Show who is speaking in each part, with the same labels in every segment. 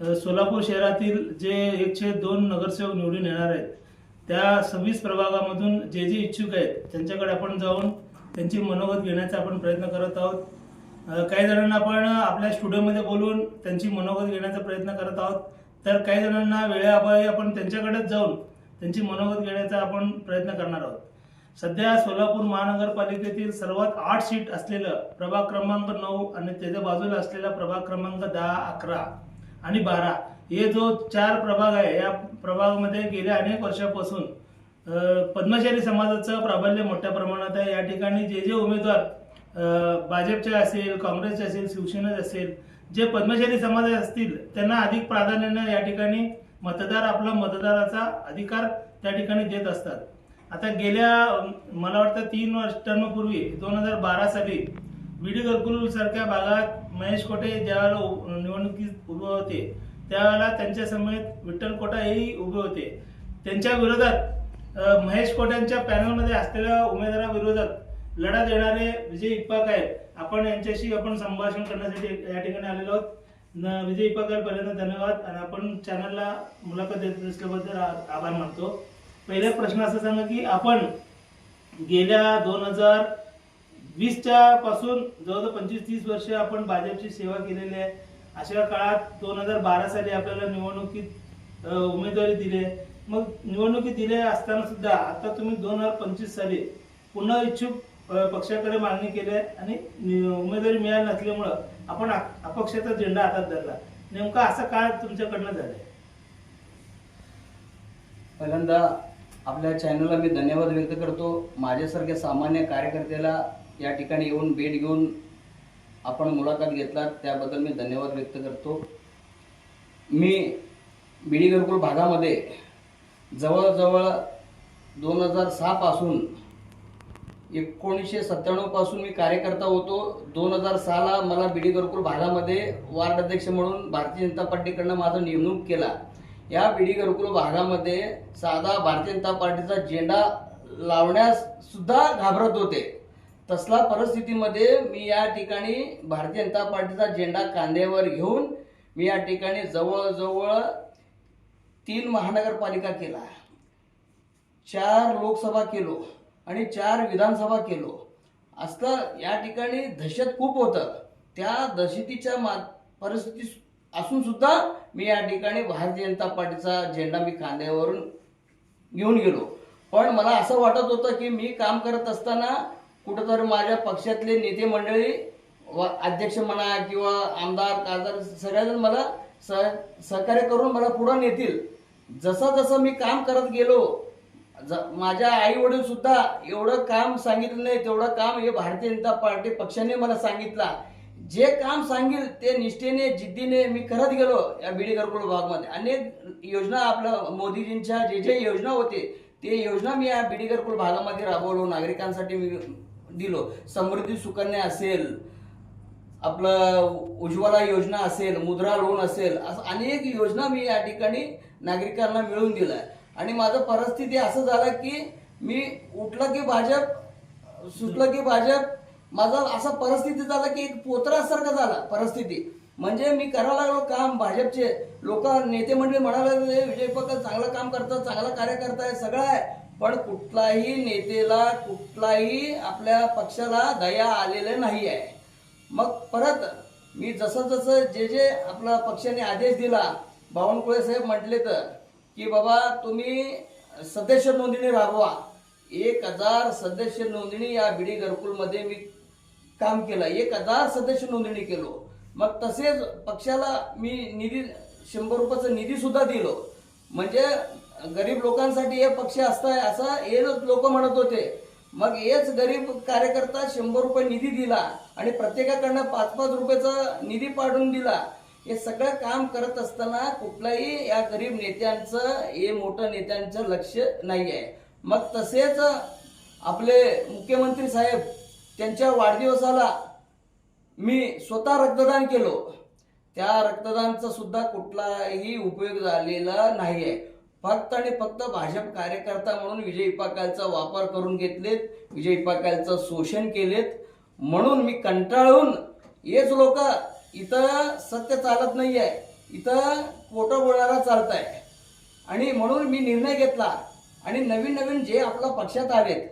Speaker 1: सोलापूर शहरातील जे एकशे दोन नगरसेवक निवडून येणार आहेत त्या सव्वीस प्रभागामधून जे जे इच्छुक आहेत त्यांच्याकडे आपण जाऊन त्यांची मनोगत घेण्याचा आपण प्रयत्न करत आहोत. काही जणांना आपण आपल्या स्टुडिओमध्ये बोलून त्यांची मनोगत घेण्याचा प्रयत्न करत आहोत. तर काही जणांना वेळेअभावी आपण त्यांच्याकडेच जाऊन त्यांची मनोगत घेण्याचा आपण प्रयत्न करणार आहोत. सध्या सोलापूर महानगरपालिकेतील सर्वात आठ सीट असलेलं प्रभाग क्रमांक नऊ आणि त्याच्या बाजूला असलेला प्रभाग क्रमांक दहा अकरा आणि बारा. हे जो चार प्रभाग आहे या प्रभागामध्ये गेल्या अनेक वर्षापासून पद्मचारी पद्मशाली समाजाचं प्राबल्य मोठ्या प्रमाणात आहे. या ठिकाणी जे जे उमेदवार भाजपचे असेल काँग्रेसचे असेल शिवसेनेचे असेल जे पद्मशाली समाज असतील त्यांना अधिक प्राधान्यानं या ठिकाणी मतदार आपला मतदाराचा अधिकार त्या ठिकाणी देत असतात. आता गेल्या मला वाटतं तीन वर्षांपूर्वी दोन हजार बारा साली विडी घरकुल सारख्या भागात महेश कोटे ज्यावेळेला उ- निवडणुकीत उभे होते त्यावेळेला त्यांच्या समेत विठ्ठल कोटाही उभे होते. त्यांच्या विरोधात महेश कोट्यांच्या पॅनलमध्ये असलेल्या उमेदवाराविरोधात लढा देणारे विजय इप्पाक आहेत. आपण यांच्याशी आपण संभाषण करण्यासाठी या ठिकाणी आलेलो आहोत. विजय विजय इप्पाकांपर्यंत धन्यवाद. आणि आपण चॅनलला मुलाखत देत असल्याबद्दल आभार मानतो. पहिला प्रश्न असा सांगा की आपण गेल्या दोन हजार वीसच्या पासून जवळजवळ पंचवीस तीस वर्ष आपण भाजपची सेवा केलेली आहे. अशा काळात दोन हजार बारा साली आपल्याला निवडणुकीत उमेदवारी दिली आहे. मग निवडणुकीत दिले असताना सुद्धा आता तुम्ही दोन हजार पंचवीस साली पुन्हा इच्छुक पक्षाकडे मागणी केली आहे आणि उमेदवारी मिळाली नसल्यामुळं आपण अपक्षाचा झेंडा हातात धरला. नेमका असं काय तुमच्याकडनं झालंय?
Speaker 2: पहिल्यांदा आपल्या चॅनलला मी धन्यवाद व्यक्त करतो. माझ्यासारख्या सामान्य कार्यकर्त्याला या ठिकाणी येऊन भेट घेऊन आपण मुलाखत घेतलात. त्याबद्दल मी धन्यवाद व्यक्त करतो. मी बिडी घरकुल भागामध्ये जवळजवळ दोन हजार सहापासून एकोणीसशे सत्त्याण्णवपासून मी कार्यकर्ता होतो. दोन हजार सहाला मला बिडी घरकुल भागामध्ये वार्ड अध्यक्ष म्हणून भारतीय जनता पार्टीकडनं माझं नेमणूक केला. या बिडी गुरुकुल भागामध्ये साधा भारतीय जनता पार्टीचा झेंडा लावण्यास सुद्धा घाबरत होते. तसला परिस्थितीमध्ये मी या ठिकाणी भारतीय जनता पार्टीचा झेंडा कांद्यावर घेऊन मी या ठिकाणी जवळजवळ तीन महानगरपालिका केला. चार लोकसभा केलो आणि चार विधानसभा केलो. असं या ठिकाणी दहशत खूप होतं. त्या दहशतीच्या मा परिस्थिती असूनसुद्धा मी या ठिकाणी भारतीय जनता पार्टीचा झेंडा मी खांद्यावरून घेऊन गेलो. पण मला असं वाटत होतं की मी काम करत असताना कुठंतरी माझ्या पक्षातले नेते मंडळी व अध्यक्ष म्हणा किंवा आमदार खासदार सगळेजण मला सह सहकार्य करून मला पुढं नेतील. जसं जसं मी काम करत गेलो ज- माझ्या आई सुद्धा एवढं काम सांगितलं नाही तेवढं काम हे भारतीय जनता पार्टी पक्षाने मला सांगितलं. जे काम सांगेल ते निष्ठेने जिद्दीने मी करत गेलो या बीडी घरकुल भागमध्ये. अनेक योजना आपल्या मोदीजींच्या जे जे योजना होते ते योजना मी या बीडी घरकुल भागामध्ये राबवलो. नागरिकांसाठी मी दिलो. समृद्धी सुकन्या असेल आपलं उज्ज्वला योजना असेल मुद्रा लोन असेल असं अनेक योजना मी या ठिकाणी नागरिकांना मिळवून दिल्या. आणि माझं परिस्थिती असं झालं की मी उठलं की भाजप सुटलं की भाजप माझा असा परिस्थिती झाला की एक पोतरासारखं झाला परिस्थिती. म्हणजे मी करायला लागलो काम भाजपचे लोक नेते मंडळी म्हणायला लागले, विजय पकड चांगलं काम करतात चांगला कार्य करताय सगळं आहे. पण कुठलाही नेतेला कुठलाही आपल्या पक्षाला दया आलेले नाही आहे. मग परत मी जसं जसं जे जे आपला पक्षाने आदेश दिला बावनकुळे साहेब म्हटले तर की बाबा तुम्ही सदस्य नोंदणी राबवा. एक हजार सदस्य नोंदणी या बिडी घरकुलमध्ये मी काम केलं. एक हजार सदस्य नोंदणी केलो. मग तसेच पक्षाला मी निधी शंभर रुपयाचा निधीसुद्धा दिलो. म्हणजे गरीब लोकांसाठी हे पक्ष असताय असं हे लोक म्हणत होते. मग हेच गरीब कार्यकर्ता शंभर रुपये निधी दिला आणि प्रत्येकाकडनं पाच पाच रुपयाचा निधी पाडून दिला. हे सगळं काम करत असताना कुठलाही या गरीब नेत्यांचं हे मोठं नेत्यांचं लक्ष नाही आहे मग तसेच आपले मुख्यमंत्री साहेब त्यांच्या वाढदिवसाला मी स्वतः रक्तदान केलो. त्या रक्तदानचा सुद्धा कुठलाही उपयोग झालेला नाही आहे फक्त आणि फक्त भाजप कार्यकर्ता म्हणून विजय इपाकालचा वापर करून घेतलेत विजय इपाकालचं शोषण केलेत. म्हणून मी कंटाळून हेच लोक इथं सत्य चालत नाही आहे इथं खोटं बोलणारा चालत आहे आणि म्हणून मी निर्णय घेतला आणि नवीन नवीन जे आपल्या पक्षात आलेत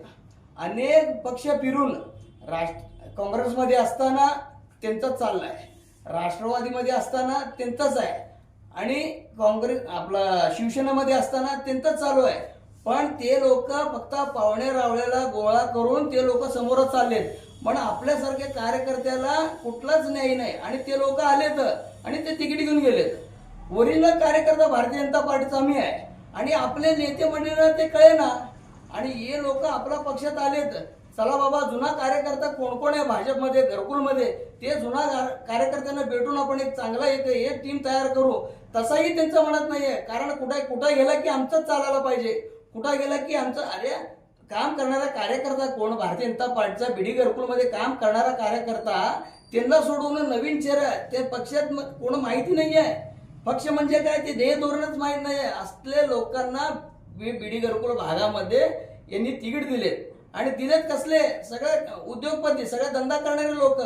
Speaker 2: अनेक पक्ष फिरून राष्ट्र काँग्रेसमध्ये असताना त्यांचंच चाललं आहे राष्ट्रवादीमध्ये असताना त्यांचंच आहे. आणि काँग्रेस आपला शिवसेनेमध्ये असताना त्यांचं चालू आहे. पण ते लोक फक्त पावणे रावळ्याला गोळा करून ते लोक समोरच चाललेत. पण आपल्यासारख्या कार्यकर्त्याला कुठलाच न्याय नाही. आणि ते लोक आलेत आणि ते तिकीट घेऊन गेलेत. ओरिजिनल कार्यकर्ता भारतीय जनता पार्टीचा आम्ही आहे. आणि आपले नेते मंडळीला ते कळे ना आणि हे लोक आपल्या पक्षात आलेत. चला बाबा जुना कार्यकर्ता कोण कोण आहे भाजपमध्ये घरकुलमध्ये? ते जुना कार्यकर्त्यांना भेटून आपण एक चांगला एक एक टीम तयार करू. तसाही त्यांचं म्हणत नाहीये. कारण कुठे कुठं गेला की आमचंच चालायला पाहिजे. कुठं गेला की आमचं अरे काम करणारा कार्यकर्ता कोण? भारतीय जनता पार्टीचा बिडी घरकुलमध्ये काम करणारा कार्यकर्ता त्यांना सोडून नवीन चेहरा ते पक्षात कोण माहिती नाही आहे पक्ष म्हणजे काय? ते ध्येय धोरणच माहीत नाही आहे असले लोकांना बी- बिडी घरकुल भागामध्ये यांनी तिकीट दिलेत. आणि दिलेत कसले? सगळे उद्योगपती सगळे धंदा करणारे लोक.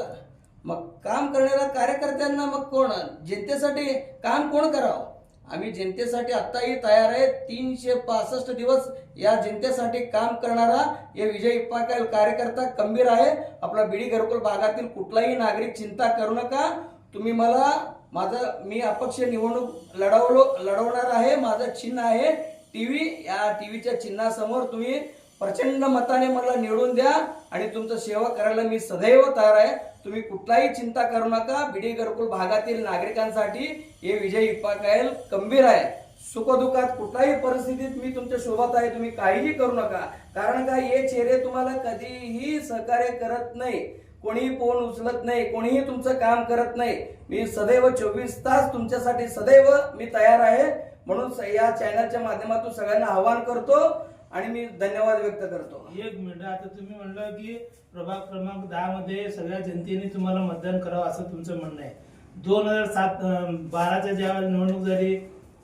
Speaker 2: मग काम करणाऱ्या कार्यकर्त्यांना मग कोण? जनतेसाठी काम कोण करावं? आम्ही जनतेसाठी आत्ताही तयार आहे. तीनशे पासष्ट दिवस या जनतेसाठी काम करणारा हे विजय पाटील कार्यकर्ता खंबीर आहे. आपला बिडी घरकुल भागातील कुठलाही नागरिक चिंता करू नका. तुम्ही मला माझं मी अपक्ष निवडणूक लढवलो लढवणार आहे. माझं चिन्ह आहे. टीव्ही या टीव्हीच्या चिन्हासमोर तुम्ही प्रचंड मताने मला निवडून द्या आणि तुमचं सेवा करायला मी सदैव तयार आहे. तुम्ही कुठलाही चिंता करू नका. बिडी गरकुल भागातील नागरिकांसाठी हे विजय इपाकायल गंभीर आहे. सुखदुःखात कुठल्याही परिस्थितीत मी तुमच्यासोबत आहे. तुम्ही काहीही करू नका. कारण का हे चेहरे तुम्हाला कधीही सहकार्य करत नाही. कोणीही फोन उचलत नाही. कोणीही तुमचं काम करत नाही. मी सदैव चोवीस तास तुमच्यासाठी सदैव मी तयार आहे. म्हणून या चॅनलच्या माध्यमातून सगळ्यांना आवाहन करतो. आणि मी धन्यवाद व्यक्त करतो.
Speaker 1: एक मिनिट आता तुम्ही म्हणलं की प्रभाग क्रमांक दहा मध्ये सगळ्या जनतेने तुम्हाला मतदान करावं असं तुमचं म्हणणं आहे. दोन हजार सात बाराच्या ज्यावेळेला निवडणूक झाली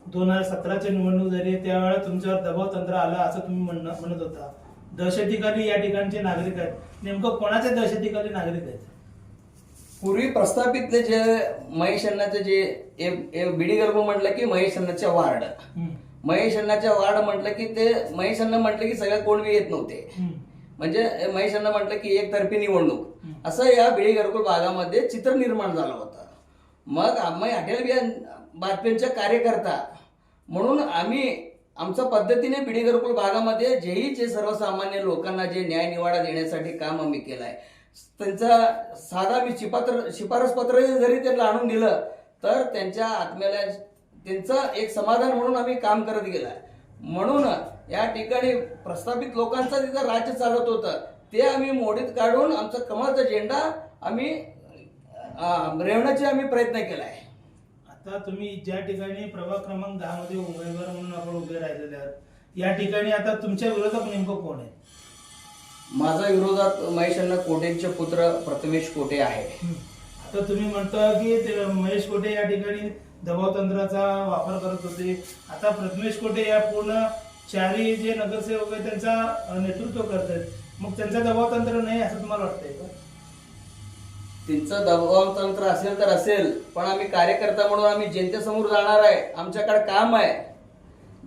Speaker 1: दोन हजार सतराची निवडणूक झाली त्यावेळेला तुमच्यावर दबाव तंत्र आलं असं तुम्ही म्हणणं म्हणत होता. दहशतीखाली या ठिकाणचे नागरिक आहेत. नेमकं कोणाच्या दहशतीखाली नागरिक आहेत?
Speaker 2: पूर्वी प्रस्थापितले जे महेश अण्णाचे जे बिडी गर्भ म्हटलं की महेश अण्णाच्या वार्ड. महेश अण्णाच्या वार्ड म्हटलं की ते महेश अण्णा म्हटलं की सगळ्या कोणवी येत नव्हते. म्हणजे महेश अण्णा म्हटलं की एकतर्फी निवडणूक. असं या बिडी घरकुल भागामध्ये चित्र निर्माण झालं होतं मग आम्ही अटल वाजपेयींच्या कार्यकर्ता म्हणून आम्ही आमच्या पद्धतीने बिडी घरकुल भागामध्ये जेही जे सर्वसामान्य लोकांना जे न्याय निवाडा देण्यासाठी काम आम्ही केलंय त्यांचा साधा मी शिपात्र शिफारस पत्र जरी त्यांना आणून दिलं तर त्यांच्या आत्म्याला त्यांचं एक समाधान म्हणून आम्ही काम करत गेलाय. म्हणून या ठिकाणी प्रस्थापित लोकांचं तिथं राज्य चालत होतं. ते आम्ही मोडीत काढून आमचा कमळचा झेंडा आम्ही रेवण्याचे आम्ही प्रयत्न केलाय.
Speaker 1: आता तुम्ही ज्या ठिकाणी प्रभाग क्रमांक दहा मध्ये उमेदवार म्हणून आपण उभे राहिलेले आहात या ठिकाणी आता तुमच्या विरोधक नेमकं कोण आहे?
Speaker 2: माझ्या विरोधात महेश अण्णा कोटेंचे पुत्र प्रथमेश कोटे आहे.
Speaker 1: आता तुम्ही म्हणता की महेश कोटे या ठिकाणी दबाव तंत्राचा वापर करत होते. आता प्रथमेश कोटे या पूर्ण शहरी जे नगरसेवक आहेत त्यांचा नेतृत्व नेतृत्व आहेत. मग त्यांचा दबाव तंत्र नाही असं तुम्हाला वाटतंय का?
Speaker 2: त्यांचं दबाव तंत्र असेल तर असेल पण आम्ही कार्यकर्ता म्हणून आम्ही जनतेसमोर जाणार आहे. आमच्याकडे काम आहे.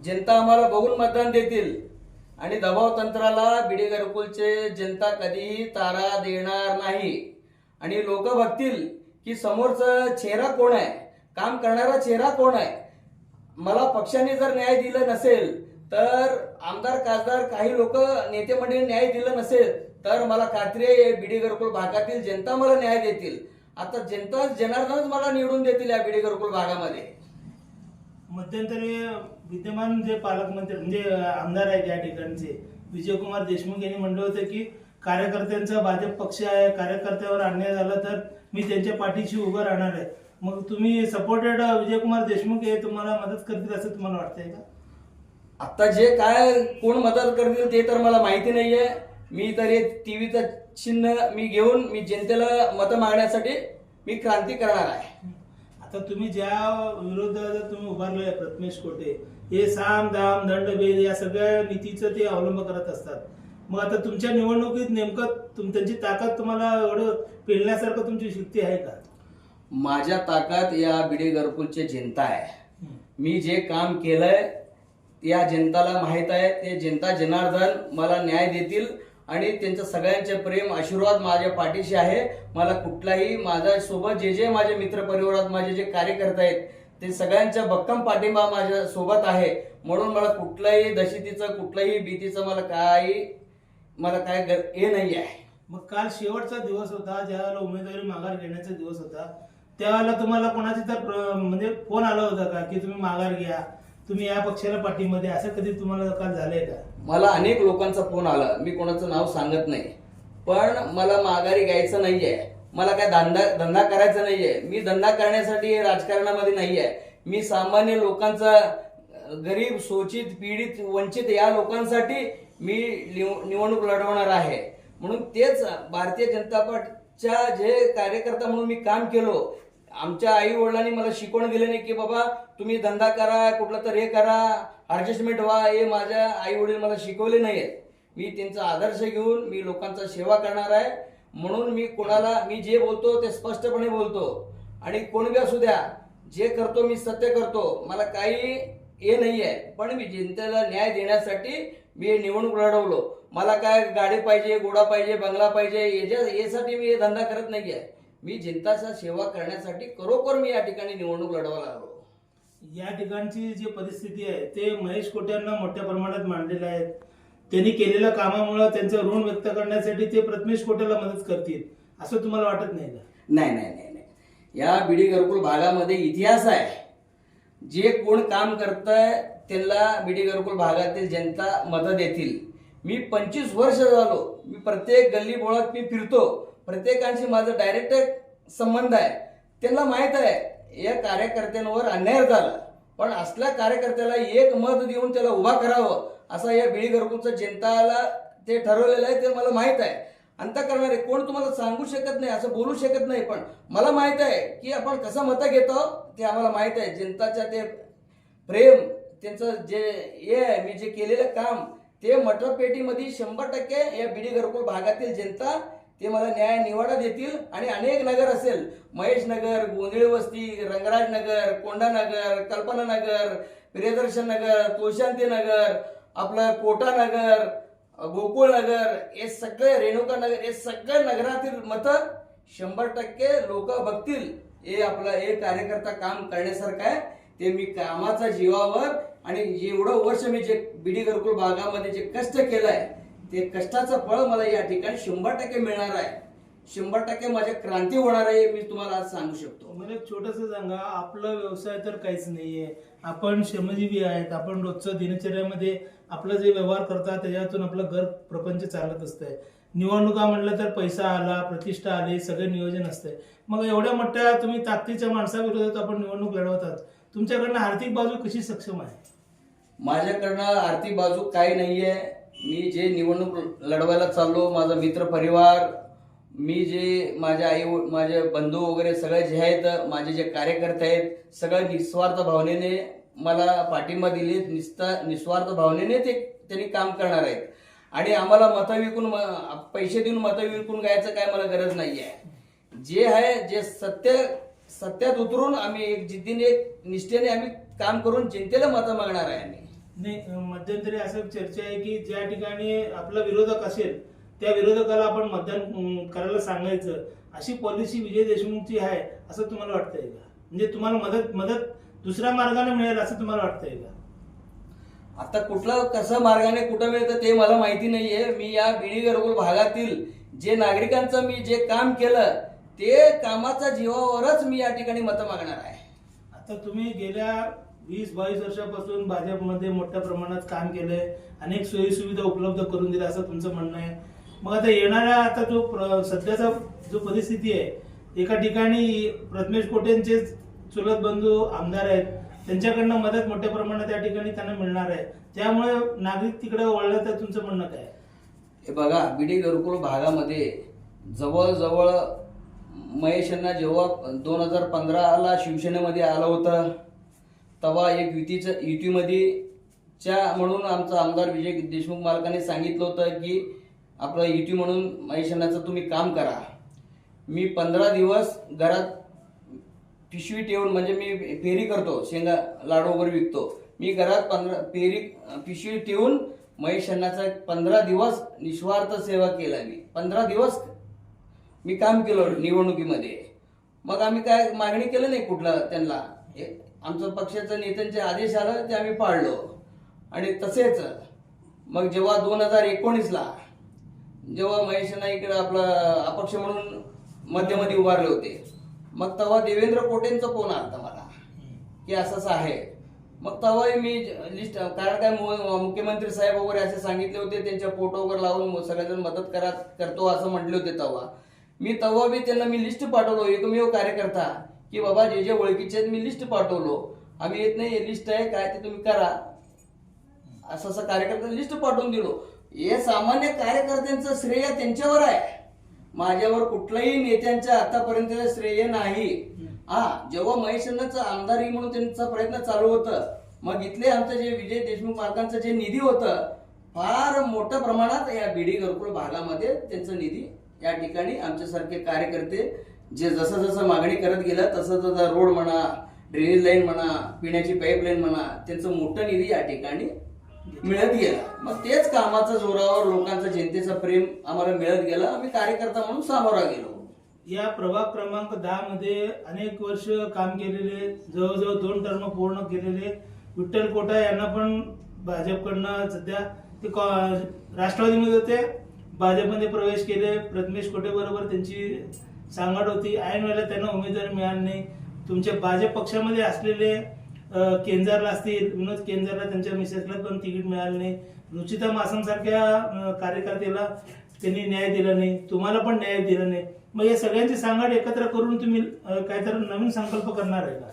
Speaker 2: जनता आम्हाला बघून मतदान देतील. आणि दबाव तंत्राला बिडी घरकुलचे जनता कधीही तारा देणार नाही. आणि लोक बघतील की समोरचा चेहरा कोण आहे? काम करणारा चेहरा कोण आहे? मला पक्षाने जर न्याय दिला नसेल तर आमदार खासदार काही लोक नेते मंडळी न्याय दिलं नसेल तर मला खात्री आहे बिडी घरकुल भागातील जनता मला न्याय देतील. आता जनता जनार्दनच मला निवडून देतील या बिडी घरकुल भागामध्ये.
Speaker 1: मध्यंतरी विद्यमान जे पालकमंत्री म्हणजे आमदार आहेत या ठिकाणचे विजयकुमार देशमुख यांनी म्हणलं होतं की कार्यकर्त्यांचा भाजप पक्ष आहे कार्यकर्त्यावर अन्याय झाला तर मी त्यांच्या पाठीशी उभं राहणार आहे. मग तुम्ही सपोर्टेड विजयकुमार देशमुख हे तुम्हाला मदत करतील असं तुम्हाला वाटतंय का?
Speaker 2: आता जे काय कोण मदत करतील ते तर मला माहिती नाहीये. मी तर हे टीव्हीचं चिन्ह मी घेऊन मी जनतेला मतं मागण्यासाठी मी क्रांती करणार आहे.
Speaker 1: आता तुम्ही ज्या विरोधात तुम्ही उभारले प्रथमेश कोटे हे साम दाम दंड भेद या सगळ्या नीतीचं ते अवलंब करत असतात. मग आता तुमच्या निवडणुकीत नेमकं तुम त्यांची ताकद तुम्हाला एवढं पेलण्यासारखं तुमची शक्ती आहे का?
Speaker 2: माझ्या ताकद या बिडी घरकुलचे जनता आहे. मी जे काम केलंय या जनताला माहीत आहे ते जनता जनार्दन मला न्याय देतील आणि त्यांचं सगळ्यांचे प्रेम आशीर्वाद माझ्या पाठीशी आहे. मला कुठलाही माझ्या सोबत जे जे माझे मित्र परिवारात माझे जे कार्यकर्ते आहेत ते सगळ्यांचा भक्कम पाठिंबा माझ्या सोबत आहे. म्हणून मला कुठल्याही दहशतीचं कुठल्याही भीतीचं मला काही मला काय हे नाही आहे
Speaker 1: मग काल शेवटचा दिवस होता ज्यावेळेला उमेदवारी माघार घेण्याचा दिवस होता त्यावेळेला तुम्हाला कोणाची तर म्हणजे फोन आला होता का की तुम्ही माघार घ्या? तुम्ही या पक्षाला पाठीमध्ये असं कधी तुम्हाला काल झालंय का?
Speaker 2: मला अनेक लोकांचा फोन आला. मी कोणाचं नाव सांगत नाही. पण मला माघारी घ्यायचं नाहीये. मला काय धंदा धंदा करायचा नाहीये. मी धंदा करण्यासाठी राजकारणामध्ये नाहीये. मी सामान्य लोकांचा गरीब शोषित पीडित वंचित या लोकांसाठी मी निवडणूक लढवणार आहे. म्हणून तेच भारतीय जनता पक्षच्या जे कार्यकर्ता म्हणून मी काम केलो आमच्या आई वडिलांनी मला शिकवण दिले नाही की बाबा तुम्ही धंदा करा कुठला तर हे करा ॲडजस्टमेंट व्हा हे माझ्या आई वडील मला शिकवले नाही आहेत मी त्यांचा आदर्श घेऊन मी लोकांचा सेवा करणार आहे. म्हणून मी कोणाला मी जे बोलतो ते स्पष्टपणे बोलतो. आणि कोण बी असू द्या जे करतो मी सत्य करतो मला काही हे नाही आहे पण मी जनतेला न्याय देण्यासाठी मी निवडणूक लढवलो. मला काय गाडी पाहिजे घोडा पाहिजे बंगला पाहिजे याच्या यासाठी मी हे धंदा करत नाही आहे मी जनताचा सेवा करण्यासाठी खरोखर मी या ठिकाणी निवडणूक लढवायला लागलो
Speaker 1: या ठिकाणची जी परिस्थिती आहे ते महेश कोट्यांना मोठ्या प्रमाणात मांडलेलं आहे. त्यांनी केलेल्या कामामुळे त्यांचं ऋण व्यक्त करण्यासाठी ते प्रथमेश कोट्याला मदत करतील असं तुम्हाला वाटत नाही का?
Speaker 2: नाही नाही नाही नाही. या बिडी घरकुल भागामध्ये इतिहास आहे. जे कोण काम करतंय त्यांना बिडी घरकुल भागातील जनता मतं देतील. मी पंचवीस वर्ष झालो. मी प्रत्येक गल्ली बोळात मी फिरतो. प्रत्येकांशी माझं डायरेक्ट संबंध आहे. त्यांना माहीत आहे या कार्यकर्त्यांवर अन्याय झाला. पण असल्या कार्यकर्त्याला एक मत देऊन त्याला उभा करावं असं या बिडी घरकुलचं जनताला ते ठरवलेलं आहे ते मला माहीत आहे. अंत करणारे कोण तुम्हाला सांगू शकत नाही असं बोलू शकत नाही पण मला माहीत आहे की आपण कसं मतं घेतो ते आम्हाला माहीत आहे. जनताच्या ते प्रेम त्यांचं जे हे आहे मी जे केलेलं काम ते मटरपेटीमध्ये शंभर टक्के या बिडी घरकुल भागातील जनता ते मला न्याय निवाडा देतील आणि अनेक नगर असेल. महेश नगर गोंधळी वस्ती रंगराज नगर कोंडा नगर कल्पना नगर प्रियदर्शन नगर तुळशांती नगर आपलं कोटा नगर गोकुळ नगर हे सगळे रेणुका नगर हे सगळे नगरातील मतं शंभर टक्के लोक बघतील. हे आपलं हे कार्यकर्ता काम करण्यासारखं आहे. ते मी कामाचा जीवावर आणि एवढं वर्ष मी जे बिडी घरकुल भागामध्ये जे कष्ट केलं आहे ते कष्टाचं फळ मला या ठिकाणी शंभर टक्के मिळणार आहे. शंभर टक्के माझ्या क्रांती होणार आहे मी तुम्हाला आज सांगू शकतो.
Speaker 1: मला एक छोटस सांगा आपला व्यवसाय तर काहीच नाहीये. आपण श्रमजीवी आहेत आपण रोजचं दिनचर्यामध्ये आपलं जे व्यवहार करतात त्याच्यातून आपलं घर प्रपंच चालत असतंय. निवडणुका म्हटलं तर पैसा आला प्रतिष्ठा आली सगळे नियोजन असतंय. मग एवढ्या मोठ्या तुम्ही ताकदीच्या माणसाविरोधात आपण निवडणूक लढवतात तुमच्याकडनं आर्थिक बाजू कशी सक्षम आहे?
Speaker 2: माझ्याकडनं आर्थिक बाजू काही नाहीये. मी जे निवडणूक लढवायला चाललो माझा मित्र परिवार मी जे माझे आई माझे बंधू वगैरे सगळे जे आहेत माझे जे कार्यकर्ते आहेत सगळं निस्वार्थ भावनेने मला पाठिंबा दिले. निस्ता निस्वार्थ भावनेने ते त्यांनी काम करणार आहेत. आणि आम्हाला मतं विकून म- पैसे देऊन मतं विकून गायचं काय मला गरज नाही आहे जे आहे जे सत्य सत्यात उतरून आम्ही एक जिद्दीने एक निष्ठेने आम्ही काम करून जनतेला मतं मागणार आहे आम्ही.
Speaker 1: नाही मध्यंतरी असं चर्चा आहे की ज्या ठिकाणी आपला विरोधक असेल त्या विरोधकाला आपण मतदान करायला सांगायचं. अशी पॉलिसी विजय देशमुखची आहे असं तुम्हाला वाटतंय का? म्हणजे तुम्हाला मदत मदत दुसऱ्या मार्गाने मिळेल असं तुम्हाला वाटतंय का?
Speaker 2: आता कुठला कसा मार्गाने कुठं मिळतं ते मला माहिती नाहीये. मी या बिडी घरकुल भागातील जे नागरिकांचं मी जे काम केलं ते कामाच्या जीवावरच मी या ठिकाणी मतं मागणार आहे.
Speaker 1: आता तुम्ही गेल्या वीस बावीस वर्षापासून भाजपमध्ये मोठ्या प्रमाणात काम केलंय. अनेक सोयीसुविधा उपलब्ध करून दिल्या असं तुमचं म्हणणं आहे. मग आता येणाऱ्या आता जो प्र- सध्याचा जो परिस्थिती आहे एका ठिकाणी प्रथमेश कोटेंचे चुलत बंधू आमदार आहेत. त्यांच्याकडनं मदत मोठ्या प्रमाणात त्या ठिकाणी त्यांना मिळणार आहे. त्यामुळे नागरिक तिकडे वळलं तर तुमचं म्हणणं काय?
Speaker 2: हे बघा बीडी घरकुल भागामध्ये जवळजवळ महेश यांना जेव्हा दोन हजार पंधराला शिवसेनेमध्ये आलं होतं तवा एक युतीचं युतीमध्ये च्या म्हणून आमचा आमदार विजय देशमुख मालकाने सांगितलं होतं की आपलं युती म्हणून महेश तुम्ही काम करा. मी पंधरा दिवस घरात पिशवी ठेवून म्हणजे मी फेरी करतो शेंगा लाडू वगैरे विकतो. मी घरात पंधरा फेरी पिशवी ठेवून महेश अण्णाचा पंधरा दिवस निस्वार्थ सेवा केला मी. पंधरा दिवस मी काम केलं निवडणुकीमध्ये. मग आम्ही काय मागणी केलं नाही कुठलं त्यांना? हे आमचं पक्षाचं नेत्यांचे आदेश आलं ते आम्ही पाळलो. आणि तसेच मग जेव्हा दोन हजार एकोणीसला जेव्हा महेश अण्णा आपलं अपक्ष म्हणून मध्यमध्ये उभारले होते मग तेव्हा देवेंद्र कोटेंचा फोन आला मला की असं असं आहे. मग तेव्हाही मी लिस्ट कारण काय मु- मुख्यमंत्री साहेब वगैरे असे सांगितले होते त्यांच्या फोटो वगैरे लावून सगळेजण मदत करा करतो असं म्हटले होते तेव्हा. मी तेव्हा मी त्यांना मी लिस्ट पाठवलो एकमेव कार्यकर्ता. की बाबा जे जे ओळखीचे आहेत मी लिस्ट पाठवलो. आम्ही येत नाही लिस्ट आहे काय ते तुम्ही करा. असं असं कार्यकर्ता लिस्ट पाठवून दिलो. हे सामान्य कार्यकर्त्यांचं श्रेय त्यांच्यावर आहे. माझ्यावर कुठल्याही नेत्यांच्या आतापर्यंत श्रेय नाही. हा जेव्हा महेशांनाच आमदारी म्हणून त्यांचा प्रयत्न चालू होतं मग इथले आमचं जे विजय देशमुख मार्गांचं जे निधी होतं फार मोठ्या प्रमाणात या बीडी घरकुल भागामध्ये त्यांचं निधी या ठिकाणी आमच्यासारखे कार्यकर्ते जे जसं जसं मागणी करत गेलं तसं तसं रोड म्हणा ड्रेनेज लाईन म्हणा पिण्याची पाईपलाईन म्हणा त्यांचं मोठं निधी या ठिकाणी मिळत गेला. मग तेच कामाच्या जोरावर लोकांचं जनतेचं प्रेम आम्हाला मिळत गेलं. आम्ही कार्यकर्ता म्हणून सामोरा गेलो.
Speaker 1: या प्रभाग क्रमांक दहा मध्ये अनेक वर्ष काम केलेले जवळजवळ दोन टर्म पूर्ण केलेले विठ्ठल कोटा यांना पण भाजपकडनं सध्या ते कॉ- राष्ट्रवादीमध्ये होते. भाजपमध्ये प्रवेश केले. प्रथमेश कोटे बरोबर त्यांची सांगड होती ऐन वेळेला त्यांना उमेदवारी मिळाली नाही. तुमच्या भाजप पक्षामध्ये असलेले केंजरला असतील विनोद केंजरला त्यांच्या मिसेसला पण तिकीट मिळालं नाही. रुचिता मासमसारख्या कार्यकर्त्याला त्यांनी न्याय दिला नाही. तुम्हाला पण न्याय दिला नाही. मग या सगळ्यांची सांगड एकत्र करून तुम्ही काहीतरी नवीन संकल्प करणार आहे का?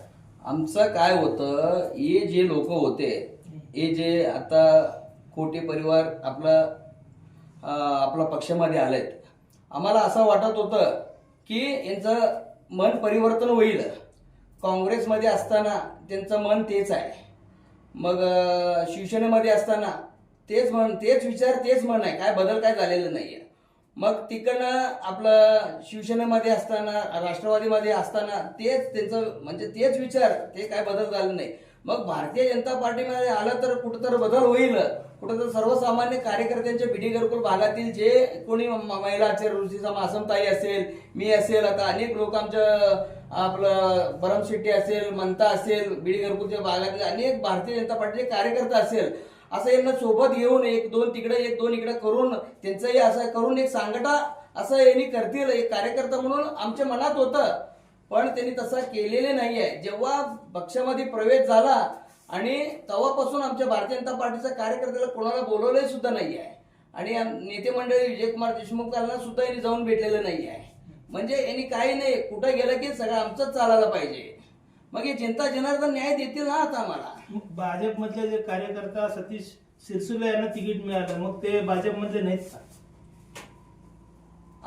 Speaker 2: आमचं काय होतं हे जे लोक होते हे जे आता खोटे परिवार आपला आपला आपल्या पक्षामध्ये आलेत आम्हाला असं वाटत होतं की यांचं मन परिवर्तन होईल. काँग्रेसमध्ये असताना त्यांचं मन तेच आहे. मग शिवसेनेमध्ये असताना तेच म्हण तेच विचार तेच म्हण आहे. काय बदल काय झालेलं नाही आहे मग तिकडनं आपलं शिवसेनेमध्ये असताना राष्ट्रवादीमध्ये असताना तेच त्यांचं म्हणजे तेच विचार ते काय बदल झाले नाही. मग भारतीय जनता पार्टीमध्ये आलं तर कुठं तर बदल होईल. कुठं तर सर्वसामान्य कार्यकर्त्यांच्या बिडी घरकुल भागातील जे कोणी महिला असेल ऋषीचा मासमताई असेल मी असेल आता अनेक लोक आमच्या आपलं बरमशेट्टी असेल मंता असेल बिडी घरकुलच्या भागातील अनेक भारतीय जनता पार्टीचे कार्यकर्ते असेल असं यांना सोबत घेऊन एक दोन तिकडे एक दोन इकडे करून त्यांचंही असं करून एक सांगटा असं यांनी करतील एक कार्यकर्ता म्हणून आमच्या मनात होतं. पण त्यांनी तसं केलेले नाहीये. जेव्हा पक्षामध्ये प्रवेश झाला आणि तेव्हापासून आमच्या भारतीय जनता पार्टीचा कार्यकर्त्याला कोणाला बोलवलंही सुद्धा नाही आहे आणि नेते मंडळी विजयकुमार देशमुख यांना सुद्धा यांनी जाऊन भेटलेलं नाही आहे म्हणजे यांनी काही नाही कुठं गेलं की सगळं आमचंच चालायला पाहिजे. मग हे जनता जनार्दन न्याय देतील ना आता आम्हाला?
Speaker 1: मग भाजपमधले जे कार्यकर्ता सतीश सिरसुले यांना तिकीट मिळालं मग ते भाजपमधले नाहीत का?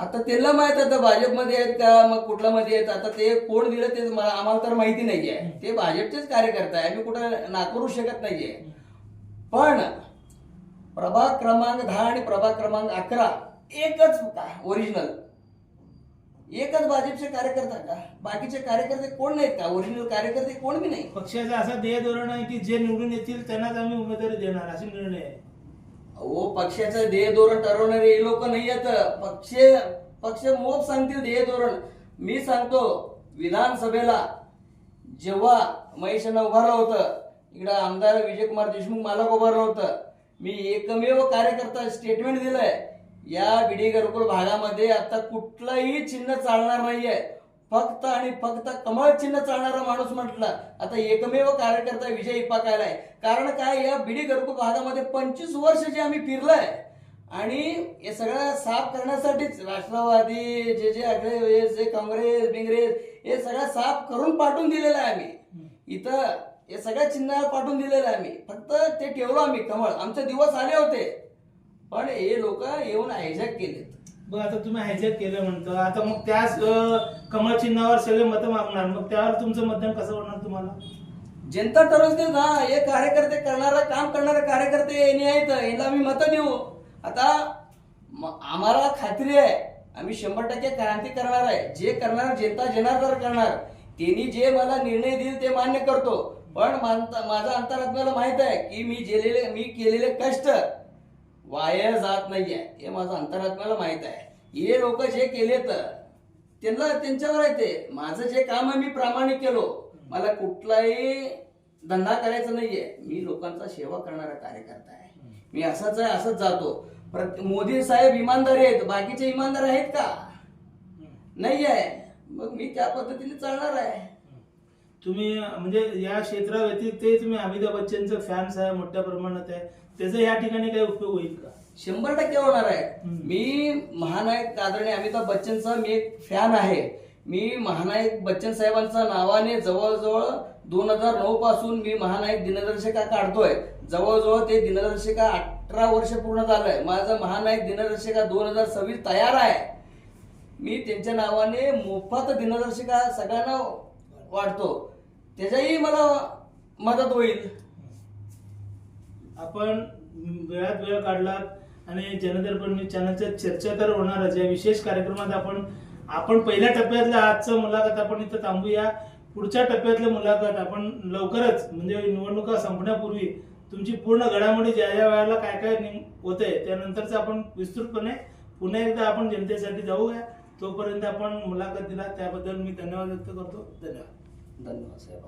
Speaker 2: आता त्यांना माहीत आता भाजपमध्ये आहेत का मग कुठल्या मध्ये आहेत? आता ते कोण दिलं ते मला आम्हाला तर माहिती नाहीये. ते भाजपचेच कार्यकर्ता आहे आम्ही कुठं नाकारू शकत नाहीये. पण प्रभाग क्रमांक दहा आणि प्रभाग क्रमांक अकरा एकच ओरिजिनल एकच भाजपचे कार्यकर्ता का? बाकीचे कार्यकर्ते कोण नाहीत का? ओरिजिनल कार्यकर्ते कोण बी नाही
Speaker 1: पक्षाचं असं ध्येय धोरण आहे की जे निवडून येतील त्यांनाच आम्ही उमेदवारी देणार असे निर्णय आहे.
Speaker 2: अहो पक्षाचं ध्येय धोरण ठरवणारे हे लोक नाही येत पक्ष पक्ष मोप सांगतील ध्येय धोरण मी सांगतो विधानसभेला जेव्हा महेशांना उभारलं होतं इकडं आमदार विजयकुमार देशमुख मालक उभारलं होतं मी एकमेव कार्यकर्ता स्टेटमेंट दिलंय. या बिडी घरकुल भागामध्ये आता कुठलंही चिन्ह चालणार नाहीये. फक्त आणि फक्त कमळ चिन्ह चालणारा माणूस म्हटला आता एकमेव कार्यकर्ता विजय इपाकायला आहे? कारण काय या बिडी गरबू भागामध्ये पंचवीस वर्ष जे आम्ही फिरलंय आणि हे सगळं साफ करण्यासाठीच राष्ट्रवादी जे जे आगळे जे काँग्रेस बिंग्रेस हे सगळं साफ करून पाठवून दिलेलं आहे आम्ही. इथं हे सगळ्या चिन्ह पाठवून दिलेलं आहे आम्ही. फक्त ते ठेवलो आम्ही कमळ. आमचे दिवस आले होते. पण हे लोक येऊन हायजॅक केलेत.
Speaker 1: मग आता तुम्ही हायजॅक केलं म्हणतो. आता मग त्याच कमळ चिन्हावर सगळे मतं मागणार. मग त्यावर तुमचं मतदान कसं होणार तुम्हाला?
Speaker 2: जनता ठरवते ना. हे कार्यकर्ते करणारा काम करणारे कार्यकर्ते यांनी आहेत. यांना आम्ही मतं देऊ. आता म- आम्हाला खात्री आहे. आम्ही शंभर टक्के क्रांती करणार आहे. जे करणार जनता जनार्दन करणार. त्यांनी जे मला निर्णय देईल ते मान्य करतो. पण मानता- माझा अंतरात्म्याला माहीत आहे की मी जेलेले मी केलेले कष्ट वाया जात नाहीये. हे माझं अंतरात्म्याला माहीत आहे. हे लोक जे केले तर त्यांना त्यांच्यावर आहे ते. माझं जे काम आहे मी प्रामाणिक केलो. मला कुठलाही धंदा करायचा नाहीये. मी लोकांचा सेवा करणारा कार्यकर्ता आहे. मी असाच आहे असंच जातो. मोदी साहेब इमानदारी आहेत. बाकीचे इमानदार आहेत का? नाही आहे मग मी त्या पद्धतीने चालणार आहे.
Speaker 1: तुम्ही म्हणजे या क्षेत्राव्यतिरिक्त तुम्ही अमिताभ बच्चनचं फॅन्स आहे मोठ्या प्रमाणात आहे. त्याचा या ठिकाणी काही उपयोग होईल का?
Speaker 2: शंभर टक्के होणार आहे. मी महानायक आदरणीय अमिताभ बच्चनचा मी एक फॅन आहे. मी महानायक बच्चन साहेबांच्या नावाने जवळजवळ दोन हजार नऊ पासून मी महानायक दिनदर्शिका काढतोय. जवळजवळ ते दिनदर्शिका अठरा वर्ष पूर्ण झालंय. माझं महानायक दिनदर्शिका दोन हजार सव्वीस तयार आहे. मी त्यांच्या नावाने मोफत दिनदर्शिका सगळ्यांना वाटतो. त्याच्याही मला मदत होईल.
Speaker 1: आपण वेळात वेळ काढलात आणि जनदर्पण न्यूज चॅनलच्या चर्चा तर होणारच. या विशेष कार्यक्रमात आपण आपण पहिल्या टप्प्यातल्या आजचं मुलाखत आपण इथं थांबूया. पुढच्या टप्प्यातलं मुलाखत आपण लवकरच म्हणजे निवडणुका संपण्यापूर्वी तुमची पूर्ण घडामोडी ज्या ज्या वेळेला काय काय होते आहे त्यानंतरच आपण विस्तृतपणे पुन्हा एकदा आपण जनतेसाठी जाऊया. तोपर्यंत आपण मुलाखत दिला त्याबद्दल मी धन्यवाद व्यक्त करतो. धन्यवाद.
Speaker 2: धन्यवाद साहेब